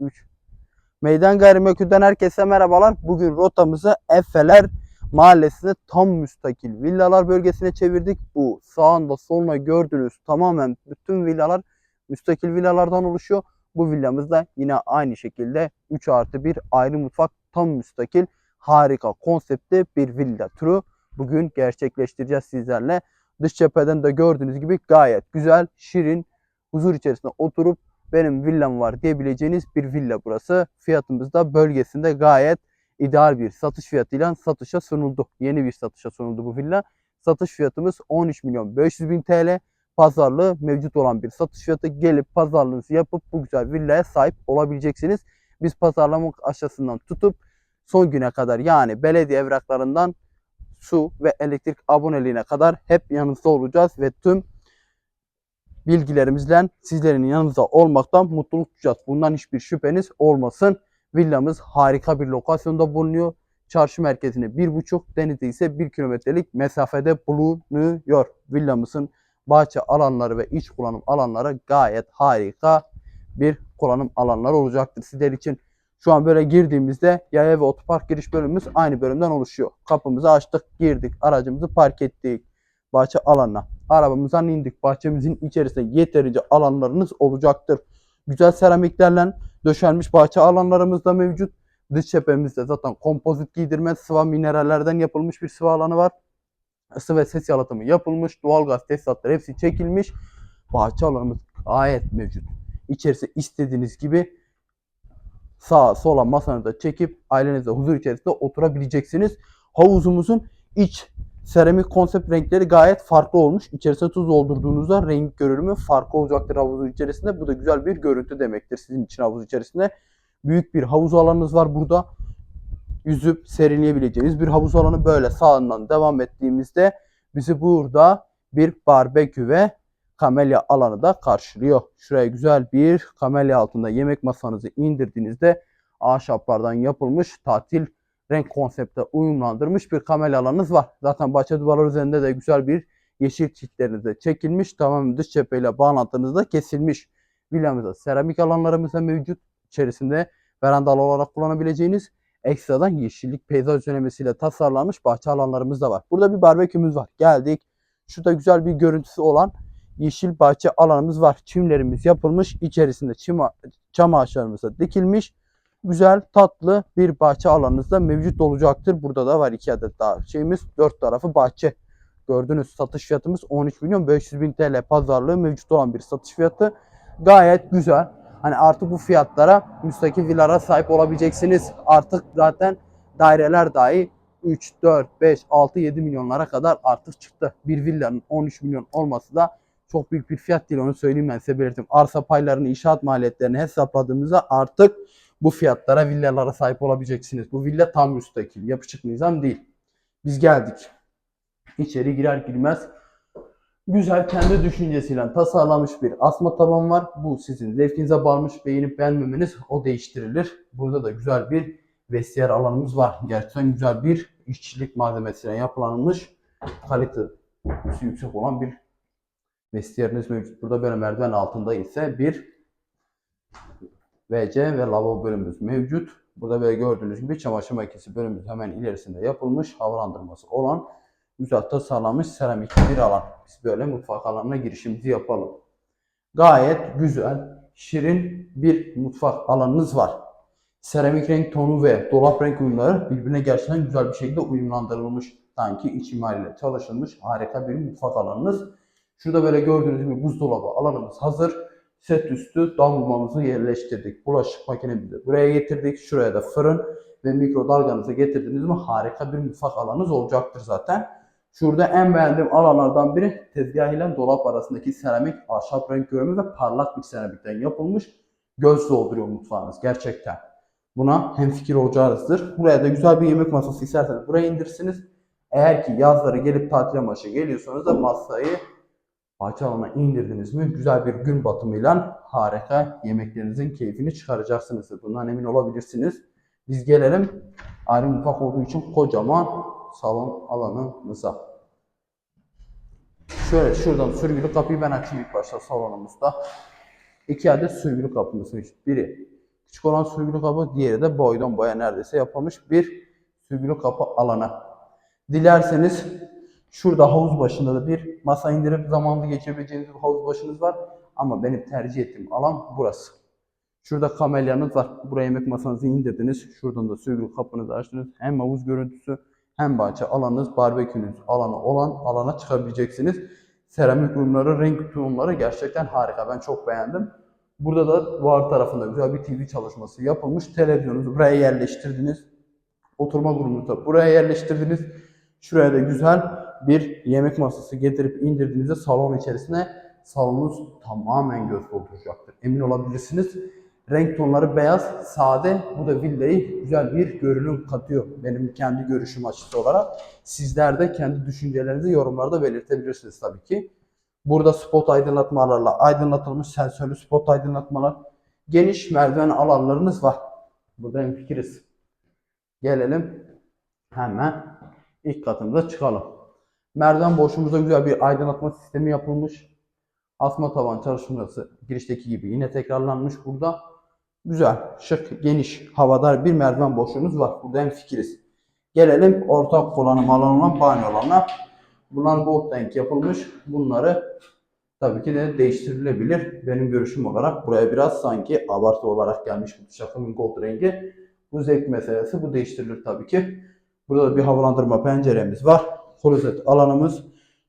3. Meydan Gayrimenkul'den herkese merhabalar. Bugün rotamızı Efeler Mahallesi'nde tam müstakil villalar bölgesine çevirdik. Bu sağında soluna gördüğünüz tamamen bütün villalar müstakil villalardan oluşuyor. Bu villamız da yine aynı şekilde 3 artı 1 ayrı mutfak tam müstakil harika konseptli bir villa turu bugün gerçekleştireceğiz sizlerle. Dış cepheden de gördüğünüz gibi gayet güzel, şirin, huzur içerisinde oturup benim villam var diyebileceğiniz bir villa burası. Fiyatımız da bölgesinde gayet ideal bir satış fiyatıyla satışa sunuldu. Yeni bir satışa sunuldu bu villa. Satış fiyatımız 13 milyon 500 bin TL. Pazarlığı mevcut olan bir satış fiyatı. Gelip pazarlığınızı yapıp bu güzel villaya sahip olabileceksiniz. Biz pazarlama aşağısından tutup son güne kadar yani belediye evraklarından su ve elektrik aboneliğine kadar hep yanınızda olacağız ve tüm bilgilerimizle sizlerin yanınızda olmaktan mutluluk duyacağız. Bundan hiçbir şüpheniz olmasın. Villamız harika bir lokasyonda bulunuyor. Çarşı merkezine 1,5, denize ise 1 kilometrelik mesafede bulunuyor. Villamızın bahçe alanları ve iç kullanım alanları gayet harika bir kullanım alanları olacaktır sizler için. Şu an böyle girdiğimizde yaya ve otopark giriş bölümümüz aynı bölümden oluşuyor. Kapımızı açtık, girdik, aracımızı park ettik bahçe alanına. Arabamızdan indik. Bahçemizin içerisinde yeterince alanlarınız olacaktır. Güzel seramiklerle döşenmiş bahçe alanlarımız da mevcut. Dış cephemizde zaten kompozit giydirme sıva minerallerden yapılmış bir sıva alanı var. Isı ve ses yalıtımı yapılmış. Doğalgaz tesisatları hepsi çekilmiş. Bahçe alanımız gayet mevcut. İçerisi istediğiniz gibi sağa sola masanızda çekip ailenizle huzur içerisinde oturabileceksiniz. Havuzumuzun iç seramik konsept renkleri gayet farklı olmuş. İçerisine tuz doldurduğunuzda renk görünümü farklı olacaktır havuzun içerisinde. Bu da güzel bir görüntü demektir sizin için havuz içerisinde. Büyük bir havuz alanınız var burada. Yüzüp serinleyebileceğiniz bir havuz alanı böyle sağından devam ettiğimizde bizi burada bir barbekü ve kamelya alanı da karşılıyor. Şuraya güzel bir kamelya altında yemek masanızı indirdiğinizde ahşaplardan yapılmış tatil renk konsepte uyumlandırmış bir kamelya alanınız var. Zaten bahçe duvarları üzerinde de güzel bir yeşil çitleriniz de çekilmiş. Tamamen dış cepheyle bağlantınız da kesilmiş. Villamızda seramik alanlarımız da mevcut. İçerisinde verandalı olarak kullanabileceğiniz ekstradan yeşillik peyzaj düzenlemesiyle tasarlanmış bahçe alanlarımız da var. Burada bir barbekümüz var. Geldik. Şurada güzel bir görüntüsü olan yeşil bahçe alanımız var. Çimlerimiz yapılmış. İçerisinde çim, çam ağaçlarımız da dikilmiş güzel, tatlı bir bahçe alanınız da mevcut olacaktır. Burada da var iki adet daha şeyimiz. Dört tarafı bahçe. Gördüğünüz satış fiyatımız 13 milyon 500 bin TL pazarlığı mevcut olan bir satış fiyatı. Gayet güzel. Hani artık bu fiyatlara müstakil villalara sahip olabileceksiniz. Artık zaten daireler dahi 3, 4, 5, 6, 7 milyonlara kadar artık çıktı. Bir villanın 13 milyon olması da çok büyük bir fiyat değil onu söyleyeyim ben size belirteyim. Arsa paylarını, inşaat maliyetlerini hesapladığımızda artık bu fiyatlara villalara sahip olabileceksiniz. Bu villa tam müstakil. Yapışık nizam değil. Biz geldik. İçeri girer girmez güzel kendi düşüncesiyle tasarlanmış bir asma taban var. Bu sizin zevkinize bağlamış. Beğenip beğenmemeniz o değiştirilir. Burada da güzel bir vestiyer alanımız var. Gerçekten güzel bir işçilik malzemesiyle yapılanmış kalitesi yüksek olan bir vestiyeriniz mevcut. Burada böyle merdiven altında ise bir WC ve lavabo bölümümüz mevcut. Burada böyle gördüğünüz gibi çamaşır makinesi bölümümüz hemen ilerisinde yapılmış. Havalandırması olan güzel tasarlanmış seramik bir alan. Biz böyle mutfak alanına girişimizi yapalım. Gayet güzel, şirin bir mutfak alanınız var. Seramik renk tonu ve dolap renk uyumları birbirine gerçekten güzel bir şekilde uyumlandırılmış. Sanki iç mimariyle çalışılmış harika bir mutfak alanınız. Şurada böyle gördüğünüz gibi buzdolabı alanımız hazır set üstü damlamamızı yerleştirdik. Bulaşık makinemizi buraya getirdik. Şuraya da fırın ve mikrodalganızı getirdiniz mi harika bir mutfak alanınız olacaktır zaten. Şurada en beğendiğim alanlardan biri tezgah ile dolap arasındaki seramik ahşap renk görümü ve parlak bir seramikten yapılmış. Göz dolduruyor mutfağınız gerçekten. Buna hem fikir olacağınızdır. Buraya da güzel bir yemek masası isterseniz buraya indirsiniz. Eğer ki yazları gelip tatil amaçlı geliyorsanız da masayı bahçe alanına indirdiniz mi güzel bir gün batımıyla harika yemeklerinizin keyfini çıkaracaksınız. Bundan emin olabilirsiniz. Biz gelelim ayrı mutfak olduğu için kocaman salon alanımıza. Şöyle şuradan sürgülü kapıyı ben açayım ilk başta salonumuzda. İki adet sürgülü kapımız mevcut. Biri Küçük olan sürgülü kapı, diğeri de boydan boya neredeyse yapılmış bir sürgülü kapı alanı. Dilerseniz şurada havuz başında da bir masa indirip zamanlı geçirebileceğiniz bir havuz başınız var. Ama benim tercih ettiğim alan burası. Şurada kamelyanız var. Buraya yemek masanızı indirdiniz. Şuradan da sürgülü kapınızı açtınız. Hem havuz görüntüsü hem bahçe alanınız, barbekünüz alanı olan alana çıkabileceksiniz. Seramik ürünleri, renk tonları gerçekten harika. Ben çok beğendim. Burada da duvar tarafında güzel bir TV çalışması yapılmış. Televizyonunuzu buraya yerleştirdiniz. Oturma grubunuzu da buraya yerleştirdiniz. Şuraya da güzel bir yemek masası getirip indirdiğinizde salon içerisine salonunuz tamamen göz dolduracaktır. Emin olabilirsiniz. Renk tonları beyaz, sade. Bu da villayı güzel bir görünüm katıyor. Benim kendi görüşüm açısı olarak. Sizler de kendi düşüncelerinizi yorumlarda belirtebilirsiniz tabii ki. Burada spot aydınlatmalarla aydınlatılmış sensörlü spot aydınlatmalar. Geniş merdiven alanlarınız var. Burada hemfikiriz. Gelelim hemen ilk katımıza çıkalım. Merdiven boşluğumuzda güzel bir aydınlatma sistemi yapılmış. Asma tavan çalışması girişteki gibi yine tekrarlanmış burada. Güzel, şık, geniş, havadar bir merdiven boşluğumuz var. Burada hem fikiriz. Gelelim ortak kullanım alanı olan banyo alanına. Bunlar gold renk yapılmış. Bunları tabii ki de değiştirilebilir. Benim görüşüm olarak buraya biraz sanki abartı olarak gelmiş bu takımın gold rengi. Bu zevk meselesi. Bu değiştirilir tabii ki. Burada da bir havalandırma penceremiz var. Klozet alanımız.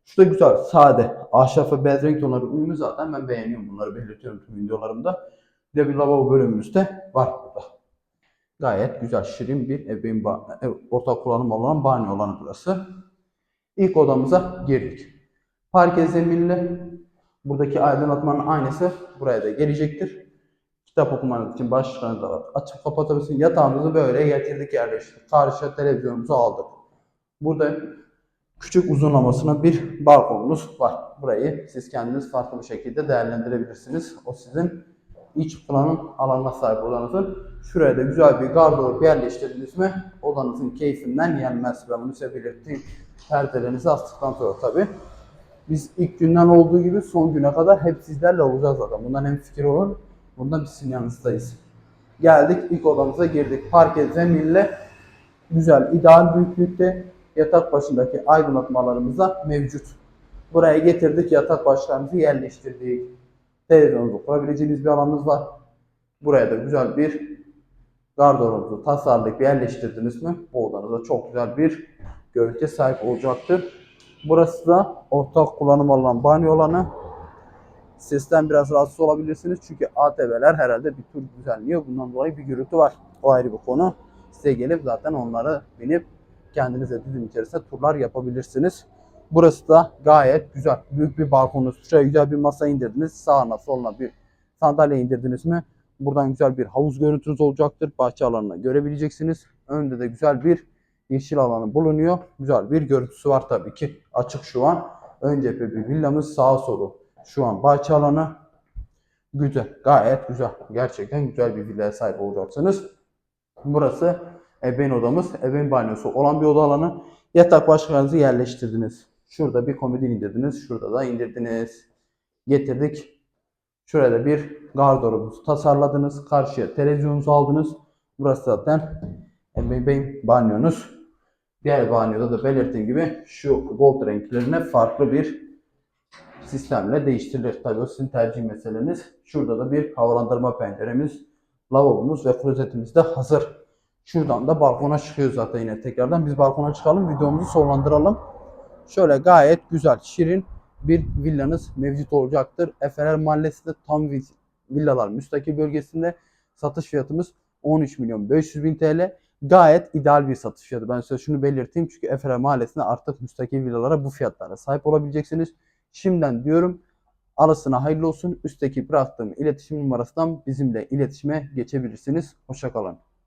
Şurada güzel, sade, ahşap ve beyaz renk tonları uyumu zaten ben beğeniyorum. Bunları belirtiyorum tüm videolarımda. Bir de bir lavabo bölümümüz de var burada. Gayet güzel, şirin bir ebeveyn ev- ortak kullanım olan banyo alanı burası. İlk odamıza girdik. Parke zeminli. Buradaki aydınlatmanın aynısı buraya da gelecektir. Kitap okumanız için başlıklarınızı da açıp kapatabilirsiniz. Yatağımızı böyle getirdik yerleştirdik. Karşıya televizyonumuzu aldık. Burada küçük uzunlamasına bir balkonumuz var. Burayı siz kendiniz farklı bir şekilde değerlendirebilirsiniz. O sizin iç planın alanına sahip odanızın. Şuraya da güzel bir gardırop yerleştirdiniz mi odanızın keyfinden yenmez. Ben bunu size belirttiğim perdelerinizi astıktan sonra tabii. Biz ilk günden olduğu gibi son güne kadar hep sizlerle olacağız zaten. Bundan hem fikir olur. Bundan biz sizin yanınızdayız. Geldik ilk odamıza girdik. Parke zeminle güzel, ideal büyüklükte yatak başındaki aydınlatmalarımız da mevcut. Buraya getirdik, yatak başlarımızı yerleştirdik. Televizyonunuzu kurabileceğiniz bir alanınız var. Buraya da güzel bir gardırobunuzu tasarlayıp yerleştirdiniz mi bu odanızda çok güzel bir görüntüye sahip olacaktır. Burası da ortak kullanım alan banyo alanı. Sesten biraz rahatsız olabilirsiniz çünkü ATV'ler herhalde bir tur düzenliyor. Bundan dolayı bir gürültü var. O ayrı bir konu. Size gelip zaten onlara binip kendinize dizim içerisinde turlar yapabilirsiniz. Burası da gayet güzel. Büyük bir balkonunuz. Şuraya güzel bir masa indirdiniz. Sağına soluna bir sandalye indirdiniz mi? Buradan güzel bir havuz görüntünüz olacaktır. Bahçe alanını görebileceksiniz. Önde de güzel bir yeşil alanı bulunuyor. Güzel bir görüntüsü var tabii ki. Açık şu an. Ön cephe bir villamız. Sağa solu şu an bahçe alanı. Güzel. Gayet güzel. Gerçekten güzel bir villaya sahip olacaksınız. Burası ebeveyn odamız. Ebeveyn banyosu olan bir oda alanı. Yatak başlarınızı yerleştirdiniz. Şurada bir komodin indirdiniz. Şurada da indirdiniz. Getirdik. Şuraya da bir gardırobunuzu tasarladınız. Karşıya televizyonunuzu aldınız. Burası zaten ebeveyn banyonuz. Diğer banyoda da belirttiğim gibi şu gold renklerine farklı bir sistemle değiştirilir. Tabii o sizin tercih meseleniz. Şurada da bir havalandırma penceremiz, lavabomuz ve klozetimiz de hazır. Şuradan da balkona çıkıyor zaten yine tekrardan. Biz balkona çıkalım, videomuzu sonlandıralım. Şöyle gayet güzel, şirin bir villanız mevcut olacaktır. Efeler Mahallesi'nde tam vi- villalar müstakil bölgesinde satış fiyatımız 13 milyon 500 bin TL. Gayet ideal bir satış fiyatı. Ben size şunu belirteyim çünkü Efeler Mahallesi'nde artık müstakil villalara bu fiyatlara sahip olabileceksiniz. Şimdiden diyorum arasına hayırlı olsun. Üstteki bıraktığım iletişim numarasından bizimle iletişime geçebilirsiniz. Hoşçakalın.